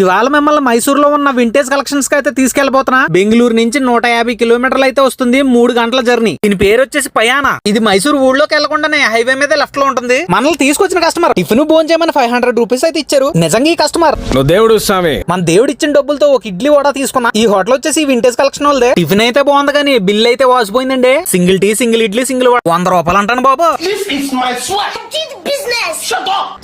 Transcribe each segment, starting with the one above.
ఇవాళ మిమ్మల్ని మైసూర్లో ఉన్న వింటేజ్ కలెక్షన్స్కి అయితే తీసుకెళ్ళబోతున్నా బెంగళూరు నుంచి నూట యాభై కిలోమీటర్లు అయితే వస్తుంది మూడు గంటల జర్నీ. దీని పేరు వచ్చేసి పయానా. ఇది మైసూర్ ఊళ్ళోకి వెళ్ళకుండానే హైవే మీద లెఫ్ట్లో ఉంటుంది. మనల్ని తీసుకొచ్చిన కస్టమర్ టిఫిన్ భోజనం చేయమని ఫైవ్ హండ్రెడ్ రూపీస్ అయితే ఇచ్చారు. నిజంగా ఈ కస్టమర్ నువ్వు దేవుడు స్వామి. మన దేవుడు ఇచ్చిన డబ్బులతో ఒక ఇడ్లీ వడ తీసుకున్నా. ఈ హోటల్ వచ్చేసి వింటేజ్ కలెక్షన్ వాళ్ళదే. టిఫిన్ అయితే బాగుంది కానీ బిల్ అయితే వాసిపోయిందండి. Single tea single idli single vada. వంద రూపాయలు అంటాను బాబు.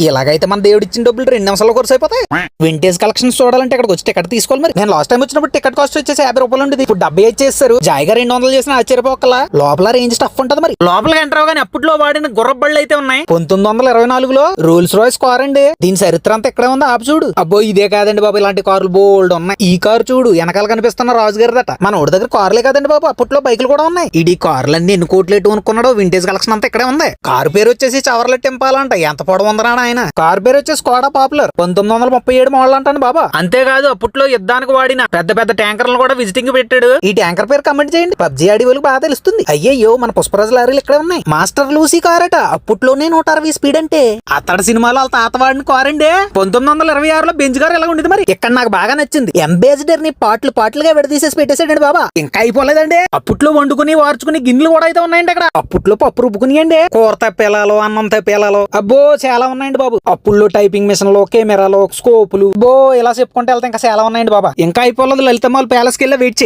ఇలాగైతే మన దేవుడు ఇచ్చిన డబ్బులు రెండు నిమిషాలు కోర్స్ అయిపోతాయి. వింటేజ్ కలెక్షన్స్ చూడాలంటే ఇక్కడికి వచ్చి టికెట్ తీసుకోవాలి మరి. నేను లాస్ట్ టైం వచ్చినప్పుడు టికెట్ కాస్ట్ వచ్చేసి యాభై రూపాయలు ఉండేది. ఇప్పుడు డెబ్బై ఐదు చేస్తారు జాయిగా రెండు వందలు చేసిన ఆశ్చర్యపోకలా. లోపల రేంజ్ స్టఫ్ ఉంటది మరి. లోపలికి ఎంటర్ అవగానే అప్పట్లో వాడిన గుర్రబళ్ళు అయితే ఉన్నాయి. పంతొమ్మిది వందల ఇరవై నాలుగులో రూల్స్ రాయ్స్ కార్ అండి. దీని చరిత్ర అంతా ఇక్కడే ఉంది. ఆపు చూడు. అబ్బో ఇదే కాదండి బాబు ఇలాంటి కార్లు బోల్డ్ ఉన్నాయి. ఈ కారు చూడు వెనకాల కనిపిస్తున్న రాజు గారిదట మన ఊడి దగ్గర కార్లే కాదండి బాబు అప్పట్లో బైకులు కూడా ఉన్నాయి. ఇది కార్లన్నీ ఎన్ని కోట్లు ఎటు అనుకున్నాడో వింటేజ్ కలెక్షన్ అంతా ఇక్కడే ఉంది. కారు పేరు వచ్చేసి చవర్ల టెంపాల్ అంట. ఎంత పొడవు ఉందరా ఆయన కారు పేరు వచ్చేసి స్కోడా పాపులర్. పంతొమ్మిది వందల ముప్పై ఏడు మోడల్ అంటాను బాబా. అంతేకాదు అప్పట్లో యుద్ధానికి వాడిన పెద్ద పెద్ద ట్యాంకర్లు కూడా విజిటింగ్ పెట్టాడు. ఈ ట్యాంకర్ పేరు కమెంట్ చేయండి. పబ్జీ ఆడి వాళ్ళకి బాగా తెలుస్తుంది. అయ్యయ్యో మన పుష్పరాజు లారీలు ఇక్కడే ఉన్నాయి. మాస్టర్ లూసీ కార్ అట. అప్పట్లోనే నూట అరవై స్పీడ్ అంటే. అతడి సినిమాలో వాళ్ళ తాత వాడిన కార్ అండి. పంతొమ్మిది వందల ఇరవై ఆరులో బెంచ్ కార్ ఎలా ఉండేది మరి? ఇక్కడ నాకు బాగా నచ్చింది. అంబాసిడర్ని పాటలు పాటలుగా విడదీసేసి పెట్టేసాడండి బాబా. ఇంకా అయిపోలేదండి. అప్పట్లో వండుకుని వార్చుకుని గిన్నెలు కూడా అయితే ఉన్నాయండి అక్కడ. అప్పట్లో పప్పు రుబ్బుకునియండి. కూర తప్పేలాలు అన్నం తప్పేలాలు. అబ్బో చాలా ఉన్నాయండి బాబు. అప్పుల్లో టైపింగ్ మిషన్లు కెమెరాలు స్కోపులు. బో ఇలా చెప్పుకుంటే వెళ్తే ఇంకా చాలా ఉన్నాయండి బాబా. ఇంకా అయిపోలేదు లలితమ్మాల్ ప్యాలెస్కి వెళ్ళి వెయిట్ చేయి.